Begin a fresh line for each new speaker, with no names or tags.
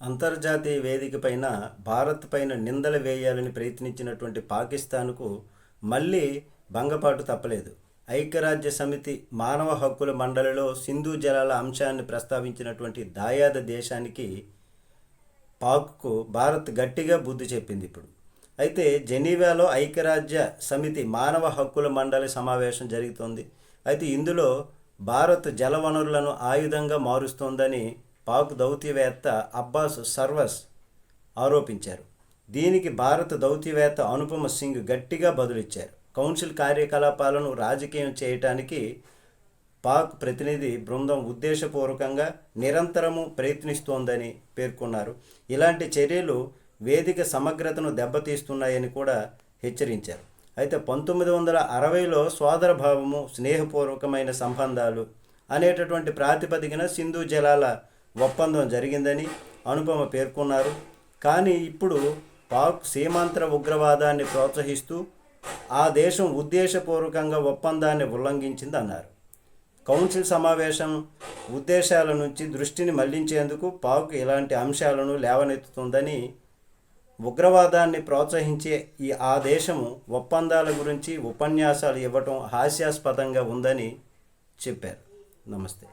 అంతర్జాతీయ వేదిక పైన భారత్ పైన నిందలు వేయాలని ప్రయత్నించినటువంటి పాకిస్తాన్కు మళ్ళీ భంగపాటు తప్పలేదు. ఐక్యరాజ్య సమితి మానవ హక్కుల మండలిలో సింధు జలాల అంశాన్ని ప్రస్తావించినటువంటి దాయాద దేశానికి పాక్కు భారత్ గట్టిగా బుద్ధి చెప్పింది ఇప్పుడు. అయితే జెనీవాలో ఐక్యరాజ్య సమితి మానవ హక్కుల మండలి సమావేశం జరుగుతోంది. అయితే ఇందులో భారత్ జలవనరులను ఆయుధంగా మారుస్తోందని పాక్ దౌత్యవేత్త అబ్బాస్ సర్వస్ ఆరోపించారు. దీనికి భారత దౌత్యవేత్త అనుపమ సింగ్ గట్టిగా బదులిచ్చారు. కౌన్సిల్ కార్యకలాపాలను రాజకీయం చేయటానికి పాక్ ప్రతినిధి బృందం ఉద్దేశపూర్వకంగా నిరంతరము ప్రయత్నిస్తోందని పేర్కొన్నారు. ఇలాంటి చర్యలు వేదిక సమగ్రతను దెబ్బతీస్తున్నాయని కూడా హెచ్చరించారు. అయితే పంతొమ్మిది వందల అరవైలో సోదరభావము స్నేహపూర్వకమైన సంబంధాలు అనేటటువంటి ప్రాతిపదికన సింధు జలాల ఒప్పందం జరిగిందని అనుపమ పేర్కొన్నారు. కానీ ఇప్పుడు పాక్ సీమాంతర ఉగ్రవాదాన్ని ప్రోత్సహిస్తూ ఆ దేశం ఉద్దేశపూర్వకంగా ఒప్పందాన్ని ఉల్లంఘించింది అన్నారు కౌన్సిల్ సమావేశం ఉద్దేశాల నుంచి దృష్టిని మళ్ళించేందుకు పాక్ ఇలాంటి అంశాలను లేవనెత్తుతుందని ఉగ్రవాదాన్ని ప్రోత్సహించే ఈ ఆ దేశము ఒప్పందాల గురించి ఉపన్యాసాలు ఇవ్వటం హాస్యాస్పదంగా ఉందని చెప్పారు. నమస్తే.